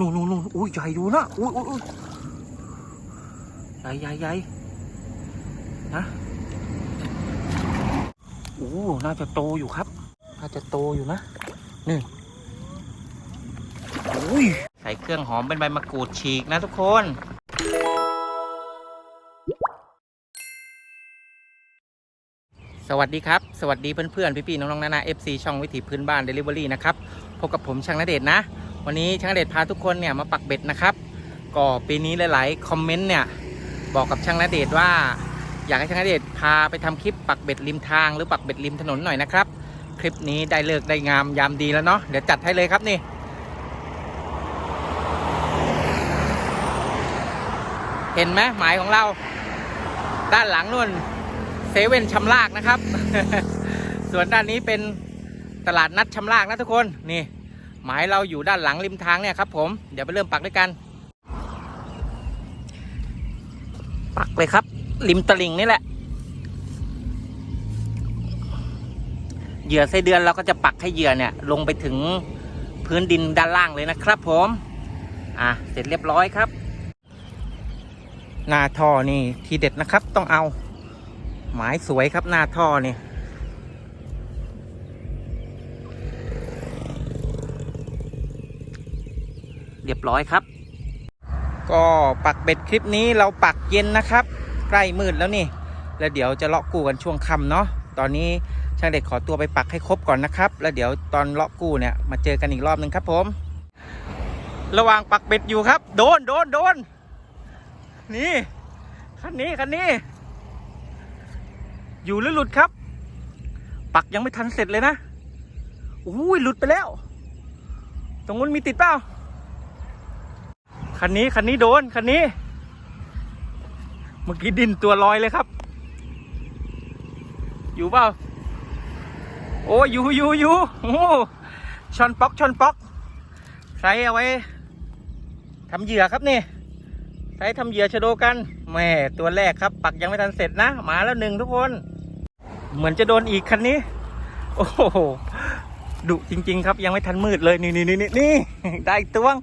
นู่นนู่นนู่นอุ้ยใหญ่ดูนะอุ้ยอุ้ยใหญ่ใหญ่ใหญ่นะโอ้น่าจะโตอยู่ครับ น่าจะโตอยู่นะนี่อุ้ยใส่เครื่องหอมเป็นใบมะกรูดฉีกนะทุกคนสวัสดีครับ สวัสดีเพื่อนๆ พี่ๆ น้องๆนานา FC ช่องวิถีพื้นบ้าน Delivery นะครับ พบกับผมช่างนเดชนะ วันนี้ช่างเดชน์พาทุกคนเนี่ยมาปักเบ็ดนะครับ ก็ปีนี้หลาย ๆ คอมเมนต์เนี่ยบอกกับช่างเดชน์ว่า อยากให้ช่างเดชน์พาไปทำคลิปปักเบ็ดริมทางหรือปักเบ็ดริมถนนหน่อยนะครับ คลิปนี้ได้เลิกได้งามยามดีแล้วเนาะเดี๋ยวจัดให้เลยครับนี่เห็นไหมหมายของเรา ด้านหลังนู่นเซเว่นชำลากนะครับ ส่วนด้านนี้เป็นตลาดนัดชำลากนะทุกคนนี่ หมายเราอยู่ด้านหลังริมทางเนี่ยครับผมเดี๋ยวไปเริ่มปักด้วยกัน ปักเลยครับ ริมตลิ่งนี่แหละเหยื่อไส้เดือนเราก็จะปักให้เหยื่อเนี่ย ลงไปถึงพื้นดินด้านล่างเลยนะครับ ผมอะเสร็จเรียบร้อยครับ หน้าท่อนี่ทีเด็ดนะครับต้องเอา หมายสวยครับหน้าท่อนี่ เรียบร้อยครับ ก็ปักเบ็ดคลิปนี้เราปักเย็นนะครับ ใกล้มืดแล้วนี่ แล้วเดี๋ยวจะเลาะกูกันช่วงค่ำเนาะตอนนี้ช่างเด็กขอตัวไปปักให้ครบก่อนนะครับ แล้วเดี๋ยวตอนเลาะกูเนี่ยมาเจอกันอีกรอบหนึ่งครับผม ระหว่างปักเบ็ดอยู่ครับ โดนโดนโดนนี่คันนี้คันนี้ อยู่หรือหลุดครับ ปักยังไม่ทันเสร็จเลยนะอุ้ยหลุดไปแล้ว ตรงนู้นมีติดเปล่า คันนี้คันนี้โดนคันนี้ เมื่อกี้ดินตัวลอยเลยครับ อยู่เปล่าโอ้อยู่อยู่อยู่โอ้ชอนป๊อกชอนป๊อกใส่เอาไว้ทำเหยื่อครับนี่ใช้ทำเหยื่อชะโดกันแม่ตัวแรกครับ ปักยังไม่ทันเสร็จนะมาแล้วหนึ่งทุกคน เหมือนจะโดนอีกคันนี้ โอ้โหดุจริง ๆ ครับยังไม่ทันมืดเลยนี่นี่นี่นี่ได้ตัวง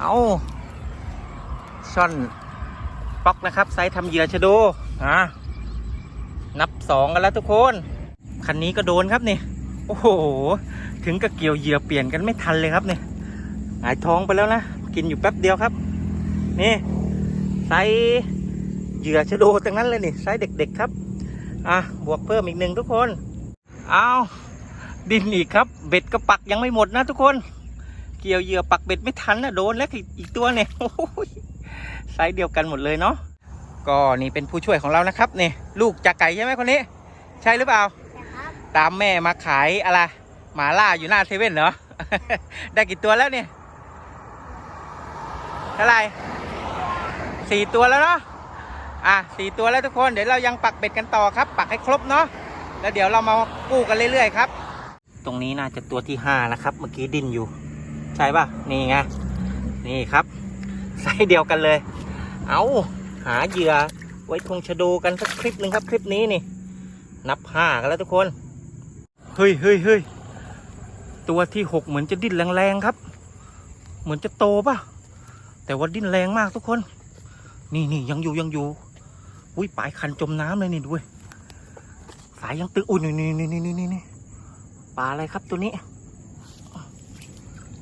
เอาช่อนป๊อกนะครับ ไซส์ทำเหยื่อชะโดอะนับสองกันแล้วทุกคน คันนี้ก็โดนครับนี่ โอ้โห ถึงกับเกี่ยวเหยื่อเปลี่ยนกันไม่ทันเลยครับนี่หายท้องไปแล้วนะ กินอยู่แป๊บเดียวครับ นี่ไซส์เหยื่อชะโดตั้งนั้นเลยนี่ไซส์เด็กๆครับ อะ บวกเพิ่มอีกหนึ่งทุกคน เอาดินอีกครับ เบ็ดกระปักยังไม่หมดนะทุกคน เกี่ยวเหยื่อปักเบ็ดไม่ทันนะโดนแล้วอีกอีกตัวเนี่ยโอ้โหไซส์เดียวกันหมดเลยเนาะก็นี่เป็นผู้ช่วยของเรานะครับนี่ลูกจากไก่ใช่ไหมคนนี้ ใช่หรือเปล่าตามแม่มาขายอะไรหมาล่าอยู่หน้าเซเว่นเหรอได้กี่ตัวแล้วเนี่ยเท่าไหร่สี่ตัวแล้วเนาะอะสี่ตัวแล้วทุกคนเดี๋ยวเรายังปักเบ็ดกันต่อครับ ปักให้ครบเนาะแล้วเดี๋ยวเรามากู้กันเรื่อยๆครับ ตรงนี้น่าจะตัวที่ห้านะครับ เมื่อกี้ดินอยู่ ใช่ป่ะ นี่ไง นี่ครับไซส์เดียวกันเลย เอาหาเหยื่อไว้ทงชะโดกันสักคลิปหนึ่งครับคลิปนี้นี่ นับห้ากันแล้วทุกคน เฮ้ยเฮ้ยเฮ้ยตัวที่หกเหมือนจะดิ้นแรงๆครับ เหมือนจะโตป่ะ แต่ว่าดิ้นแรงมากทุกคน นี่นี่ยังอยู่ยังอยู่ อุ้ยปลายคันจมน้ำเลยนี่ด้วย สายยังตึงอุ้ยนี่นี่นี่นี่นี่ปลาอะไรครับตัวนี้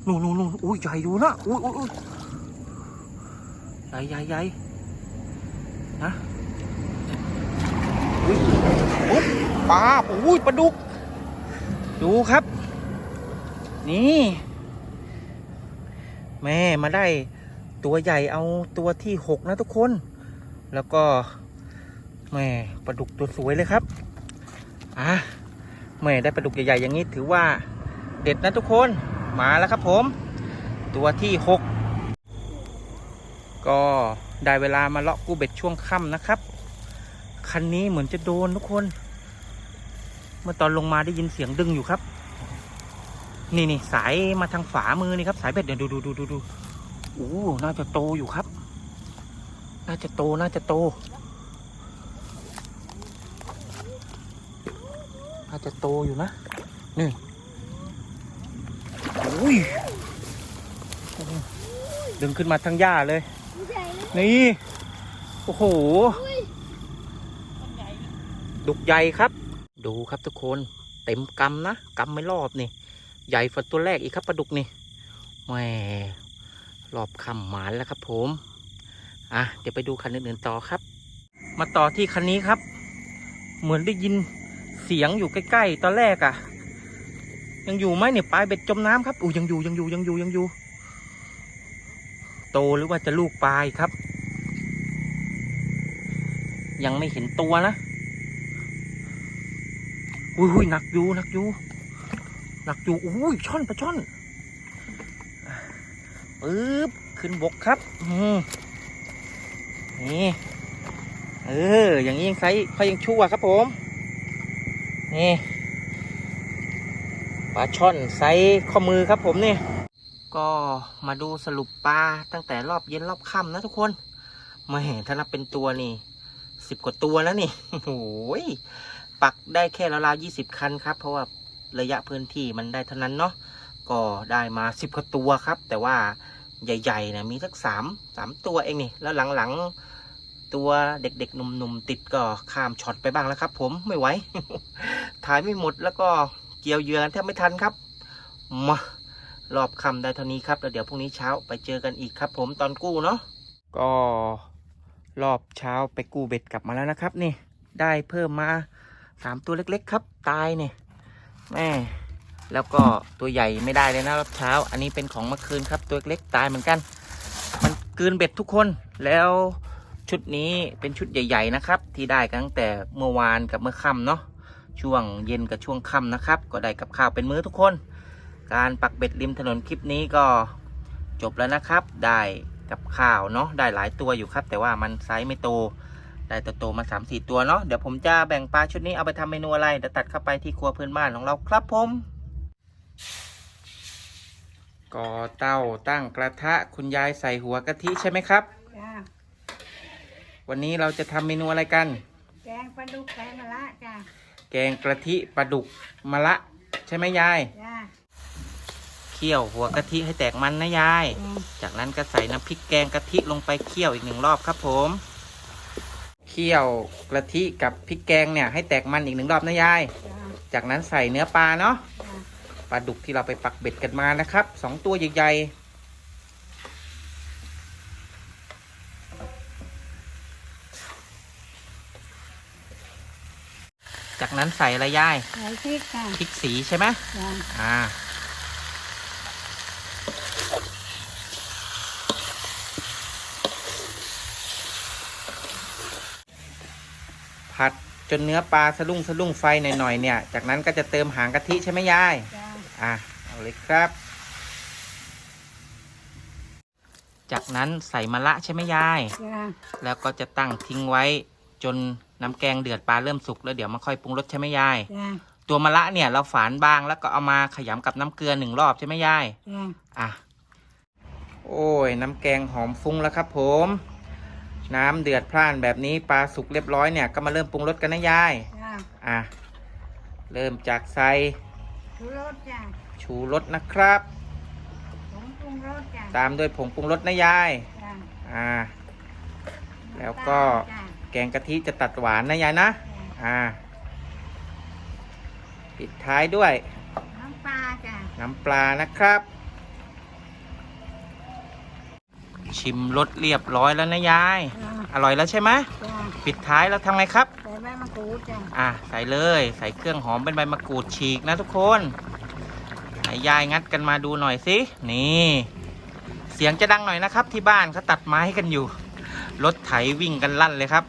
นู่นนู่นนู่นอุ้ยใหญ่อยู่นะอุ้ยอุ้ยใหญ่ใหญ่ใหญ่นะอุ้ยอุ๊ยปลาอุ้ยปลาดุก ดูครับ นี่ แม่มาได้ตัวใหญ่เอาตัวที่หกนะทุกคน แล้วก็แม่ปลาดุกตัวสวยเลยครับอะแม่ได้ปลาดุกใหญ่ๆอย่างนี้ถือว่าเด็ดนะทุกคน มาแล้วครับผม ตัวที่หกก็ได้เวลามาเลาะกูเบ็ดช่วงค่ำนะครับ คันนี้เหมือนจะโดนทุกคน เมื่อตอนลงมาได้ยินเสียงดึงอยู่ครับ นี่นี่สายมาทางฝามือนี่ครับ สายเบ็ดเดี๋ยวดูดูดูดูดูโอ้น่าจะโตอยู่ครับ น่าจะโตน่าจะโต น่าจะโตอยู่นะนี่ อุ้ยโอ้โหดึงขึ้นมาทั้งหญ้าเลยใหญ่เลย นี่ โอ้โหดุกใหญ่ครับ ดูครับทุกคน เต็มกำนะกำไม่รอบนี่ ใหญ่ฝันตัวแรกอีกครับปลาดุกนี่แหมรอบคำหมานแล้วครับผม อะ เดี๋ยวไปดูคันอื่นๆต่อครับ มาต่อที่คันนี้ครับ เหมือนได้ยินเสียงอยู่ใกล้ ๆ ตอนแรกอะ่ะ ยังอยู่ไหมเนี่ยปลายเบ็ดจมน้ำครับอู้ยังอยู่ยังอยู่ยังอยู่ยังอยู่ โตหรือว่าจะลูกปลายครับ ยังไม่เห็นตัวนะอุ้ยอุ้ยหนักอยู่หนักอยู่หนักอยู่อุ้ยช่อนปลาช่อนปึ๊บขึ้นบกครับอืนี่เอออย่างนี้ยังไซส์เขายังชั่วครับผมนี่ ปลาช่อนไซส์ข้อมือครับผมนี่ก็มาดูสรุปปลาตั้งแต่รอบเย็นรอบค่ำนะทุกคนมาเห็นถ้านับเป็นตัวนี่สิบกว่าตัวแล้วนี่โอ้ยปักได้แค่ราวๆยี่สิบคันครับ เพราะว่าระยะพื้นที่มันได้เท่านั้นเนาะก็ได้มาสิบกว่าตัวครับ แต่ว่าใหญ่ๆนะมีสักสามสามตัวเองนี่ แล้วหลังๆตัวเด็กๆหนุ่มๆติดก็ข้ามช็อตไปบ้างแล้วครับ ผมไม่ไหวถ่ายไม่หมดแล้วก็ เกี่ยวเยือกันแทบไม่ทันครับมารอบคำได้เท่านี้ครับแล้วเดี๋ยวพรุ่งนี้เช้าไปเจอกันอีกครับ ผมตอนกู้เนาะก็รอบเช้าไปกู้เบ็ดกลับมาแล้วนะครับนี่ได้เพิ่มมาสามตัวเล็ก ๆ ครับ ตายเนี่ยแม่แล้วก็ตัวใหญ่ไม่ได้เลยนะรอบเช้า อันนี้เป็นของเมื่อคืนครับ ตัวเล็กตายเหมือนกัน มันกืนเบ็ดทุกคนแล้วชุดนี้เป็นชุดใหญ่ ๆ นะครับ ที่ได้ตั้งแต่เมื่อวานกับเมื่อค่ำเนาะ ช่วงเย็นกับช่วงค่ำนะครับ ก็ได้กับข้าวเป็นมื้อทุกคน การปักเบ็ดริมถนนคลิปนี้ก็จบแล้วนะครับ ได้กับข้าวเนาะได้หลายตัวอยู่ครับ แต่ว่ามันไซส์ไม่โต ได้ตัวโตมา3าสี่ตัวเนาะเดี๋ยวผมจะแบ่งปลาชุดนี้เอาไปทำเมนูอะไรเดี๋ยวตัดเข้าไปที่ครัวพื้นบ้านของเราครับผมก่อเต้าตั้งกระทะคุณยายใส่หัวกะทิใช่ไหมครับ จ้า วันนี้เราจะทำเมนูอะไรกัน แกงปลาดุกแกงมะละจ้า แกงกะทิปลาดุกมะละ ใช่ไหมยาย จ้า เคี่ยวหัวกะทิให้แตกมันนะยาย อืม จากนั้นก็ใส่น้ำพริกแกงกะทิลงไปเคี่ยวอีกหนึ่งรอบครับผม เคี่ยวกะทิกับพริกแกงเนี่ยให้แตกมันอีกหนึ่งรอบนะยาย จ้า จากนั้นใส่เนื้อปลาเนาะจ้าปลาดุกที่เราไปปักเบ็ดกันมานะครับสองตัวใหญ่ๆ จาก นั้นใส่อะไรยายใส่พริกจ้าพริกสีใช่ไหมจ้าอ่าผัดจนเนื้อปลาสะลุ่งสะลุ่งไฟหน่อยๆเนี่ย จากนั้นก็จะเติมหางกะทิใช่ไหมยายจ้าอะ เอาเลยครับ จากนั้นใส่มะละใช่ไหมยายจ้าแล้วก็จะตั้งทิ้งไว้จน น้ำแกงเดือดปลาเริ่มสุกแล้วเดี๋ยวมาค่อยปรุงรสใช่ไหมยาย จ้าตัวมะละเนี่ยเราฝานบางแล้วก็เอามาขยำกับน้ำเกลือหนึ่งรอบใช่ไหมยาย จ้าอะ โอ้ย น้ำแกงหอมฟุ้งแล้วครับผม น้ำเดือดพล่านแบบนี้ปลาสุกเรียบร้อยเนี่ยก็มาเริ่มปรุงรสกันนะยาย จ้าอะ เริ่มจากใส่ชูรสจ้าชูรสนะครับ ผงปรุงรสจ้าตามด้วยผงปรุงรสนะยาย จ้าอ่า แล้วก็จ้า แกงกะทิจะตัดหวานนะยายนะจ้าอ่า ปิดท้ายด้วย น้ำปลาจ้าน้ำปลานะครับ ชิมรสเรียบร้อยแล้วนะยาย จ้าอร่อยแล้วใช่ไหมจ้าปิดท้ายแล้วทำไงครับ ใส่ใบมะกรูดจ้าอะใส่เลยใส่เครื่องหอมเป็นใบมะกรูดฉีกนะทุกคนให้ยายงัดกันมาดูหน่อยสินี่ เสียงจะดังหน่อยนะครับ ที่บ้านเขาตัดไม้กันอยู่รถไถวิ่งกันลั่นเลยครับ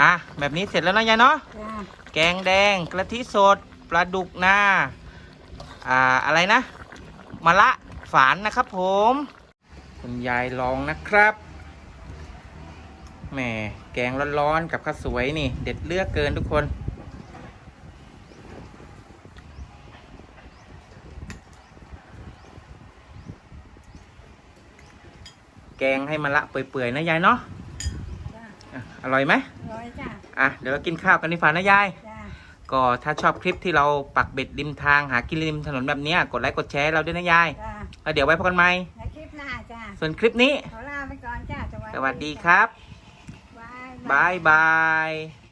อะแบบนี้เสร็จแล้วนะยายเนาะจ้าแกงแดงกะทิสดปลาดุกหน้าอ่าอะไรนะมะละฝานนะครับผม คุณยายลองนะครับแหมแกงร้อนๆกับข้าวสวยนี่ เด็ดเลือกเกินทุกคนแกงให้มะละเปื่อยๆนะยายเนาะจ้า อะอร่อยไหมร้อยจ้าอะเดี๋ยวเรากินข้าวกันดีกว่านะยาย จ้าก็ถ้าชอบคลิปที่เราปักเบ็ดริมทางหากินริมถนนแบบเนี้ยกดไลค์กดแชร์ให้เราด้วยนะยายจ้าแล้วเดี๋ยวไว้พบกันใหม่ในคลิปหน้าส่วนคลิปนี้ ขอลาไปก่อนจ้าสวัสดีครับบาย บายบาย